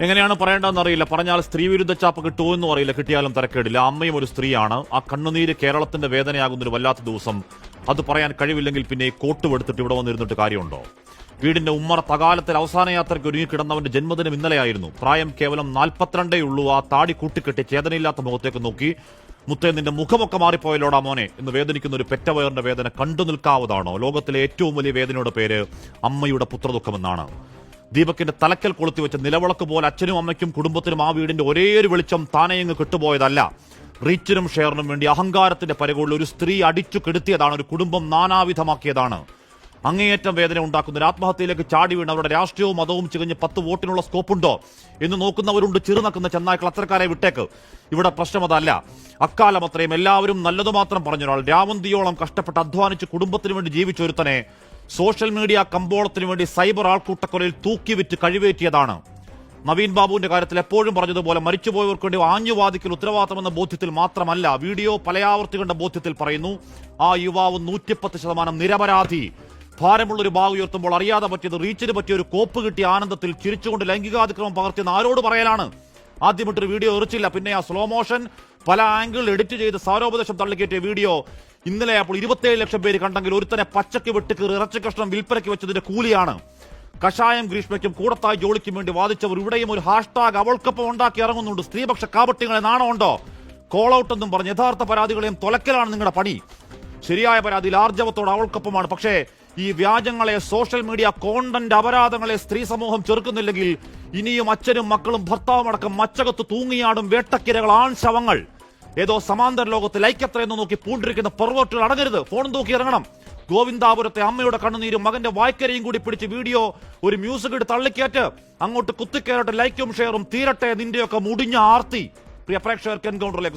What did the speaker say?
എങ്ങനെയാണ് പറയേണ്ടതെന്ന് അറിയില്ല. പറഞ്ഞാൽ സ്ത്രീ വിരുദ്ധ ചാപ്പ് കിട്ടുമോ എന്നും അറിയില്ല. കിട്ടിയാലും തരക്കേടില്ല. അമ്മയും ഒരു സ്ത്രീയാണ്. ആ കണ്ണുനീര് കേരളത്തിന്റെ വേദനയാകുന്ന ഒരു വല്ലാത്ത ദിവസം. അത് പറയാൻ കഴിവില്ലെങ്കിൽ പിന്നെ ഈ കോട്ട് എടുത്തിട്ട് ഇവിടെ വന്നിരുന്നിട്ട് കാര്യമുണ്ടോ? വീടിന്റെ ഉമ്മറ തകാലത്തിൽ അവസാന യാത്രയ്ക്ക് ഒരുങ്ങി കിടന്നവന്റെ ജന്മദിനം ഇന്നലെയായിരുന്നു. പ്രായം കേവലം നാൽപ്പത്തിരണ്ടേ ഉള്ളൂ. ആ താടി കൂട്ടിക്കെട്ടി ചേതനയില്ലാത്ത മുഖത്തേക്ക് നോക്കി മുത്തേ നിന്റെ മുഖമൊക്കെ മാറിപ്പോയല്ലോടാ മോനെ എന്ന് വേദനിക്കുന്ന ഒരു പെറ്റവയറിന്റെ വേദന കണ്ടു നിൽക്കാവതാണോ? ലോകത്തിലെ ഏറ്റവും വലിയ വേദനയുടെ പേര് അമ്മയുടെ പുത്രദുഃഖമെന്നാണ്. ദീപകിന്റെ തലക്കൽ കൊളുത്തി വെച്ച നിലവിളക്ക് പോലെ അച്ഛനും അമ്മയ്ക്കും കുടുംബത്തിനും ആ വീടിന്റെ ഒരേ ഒരു വെളിച്ചം താനെയങ്ങ് കിട്ടുപോയതല്ല. റീച്ചിനും ഷെയറിനും വേണ്ടി അഹങ്കാരത്തിന്റെ പരകളിൽ ഒരു സ്ത്രീ അടിച്ചു കെടുത്തിയതാണ് ഒരു കുടുംബം നാനാവിധമാക്കിയതാണ്. അങ്ങേയറ്റം വേദന ഉണ്ടാക്കുന്ന ഒരു ആത്മഹത്യയിലേക്ക് ചാടി വീണ് അവരുടെ രാഷ്ട്രീയവും മതവും ചികഞ്ഞ് പത്ത് വോട്ടിനുള്ള സ്കോപ്പുണ്ടോ എന്ന് നോക്കുന്നവരുണ്ട് ചെറുനക്കുന്ന ചെന്നായ്ക്കൾ അത്തരക്കാരെ വിട്ടേക്ക്. ഇവിടെ പ്രശ്നമതല്ല. അക്കാലം അത്രയും എല്ലാവരും നല്ലതുമാത്രം പറഞ്ഞൊരാൾ രാമന്തിയോളം കഷ്ടപ്പെട്ട് അധ്വാനിച്ച് കുടുംബത്തിന് വേണ്ടി ജീവിച്ചൊരുത്തനെ സോഷ്യൽ മീഡിയ കമ്പോളത്തിനു വേണ്ടി സൈബർ ആൾക്കൂട്ടക്കൊലയിൽ തൂക്കിവിറ്റ് കഴിവേറ്റിയതാണ്. നവീൻ ബാബുവിന്റെ കാര്യത്തിൽ എപ്പോഴും പറഞ്ഞതുപോലെ മരിച്ചുപോയവർക്ക് വേണ്ടി ആഞ്ഞുവാദിക്കൽ ഉത്തരവാദിത്തമെന്ന ബോധ്യത്തിൽ മാത്രമല്ല വീഡിയോ പലയാവർത്തികളുടെ ബോധ്യത്തിൽ പറയുന്നു ആ യുവാവ് നൂറ്റിപ്പത്ത് ശതമാനം നിരപരാധി. ഭാരമുള്ള ഒരു ബാഗ് ഉയർത്തുമ്പോൾ അറിയാതെ പറ്റിയത് റീച്ചിന് പറ്റിയ ഒരു കോപ്പ് കിട്ടിയ ആനന്ദത്തിൽ ചിരിച്ചുകൊണ്ട് ലൈംഗികാതിക്രമം പകർത്തിയെന്ന് ആരോട് പറയലാണ്? ആദ്യമിട്ടൊരു വീഡിയോ എറിച്ചില്ല പിന്നെ ആ സ്ലോ മോഷൻ പല ആംഗിളിൽ എഡിറ്റ് ചെയ്ത് സാരോപദേശം തള്ളിക്കേറ്റിയ വീഡിയോ. ഇന്നലെ അപ്പോൾ ഇരുപത്തേഴ് ലക്ഷം പേര് കണ്ടെങ്കിൽ ഒരുത്തനെ പച്ചക്ക് വെട്ടിക്കീറി ഇറച്ചി കഷ്ണം വിൽപ്പനയ്ക്ക് വെച്ചതിന്റെ കൂലിയാണ്. കഷായം ഗ്രീഷ്മയ്ക്കും കൂടത്തായി ജോളിക്കും വേണ്ടി വാദിച്ചവർ ഇവിടെയും ഒരു ഹാഷ്ടാഗ് അവൾക്കൊപ്പം ഉണ്ടാക്കി ഇറങ്ങുന്നുണ്ട്. സ്ത്രീപക്ഷ കാപട്യങ്ങളെ നാണമുണ്ടോ? കോൾ ഔട്ട് എന്നും പറഞ്ഞ് യഥാർത്ഥ പരാതികളെയും തുലക്കലാണ് നിങ്ങളുടെ പണി. ശരിയായ പരാതിയിൽ ആർജവത്തോട് അവൾക്കൊപ്പമാണ്. പക്ഷേ ഈ വ്യാജങ്ങളെ സോഷ്യൽ മീഡിയ കോണ്ടന്റ് അപരാധങ്ങളെ സ്ത്രീ സമൂഹം ചെറുക്കുന്നില്ലെങ്കിൽ ഇനിയും അച്ഛനും മക്കളും ഭർത്താവും അടക്കം മച്ചകത്ത് തൂങ്ങിയാടും വേട്ടക്കിരകൾ ആൺ ശവങ്ങൾ ഏതോ സമാന്തര ലോകത്ത് ലൈക്കത്രയെന്ന് നോക്കി പൂണ്ടിരിക്കുന്ന പെർവോട്ടുകൾ അടങ്ങരുത്. ഫോൺ തൂക്കി ഇറങ്ങണം. ഗോവിന്ദാപുരത്തെ അമ്മയുടെ കണ്ണുനീരും മകന്റെ വായ്ക്കരയും കൂടി പിടിച്ച് വീഡിയോ ഒരു മ്യൂസിക് ഇട്ട് തള്ളിക്കേറ്റ് അങ്ങോട്ട് കുത്തിക്കയറട്ടെ ലൈക്കും ഷെയറും തീരട്ടെ നിന്റെയൊക്കെ മുടിഞ്ഞ ആർത്തി. പ്രിയ പ്രേക്ഷകർക്ക് എൻകൗണ്ടറിലേക്ക്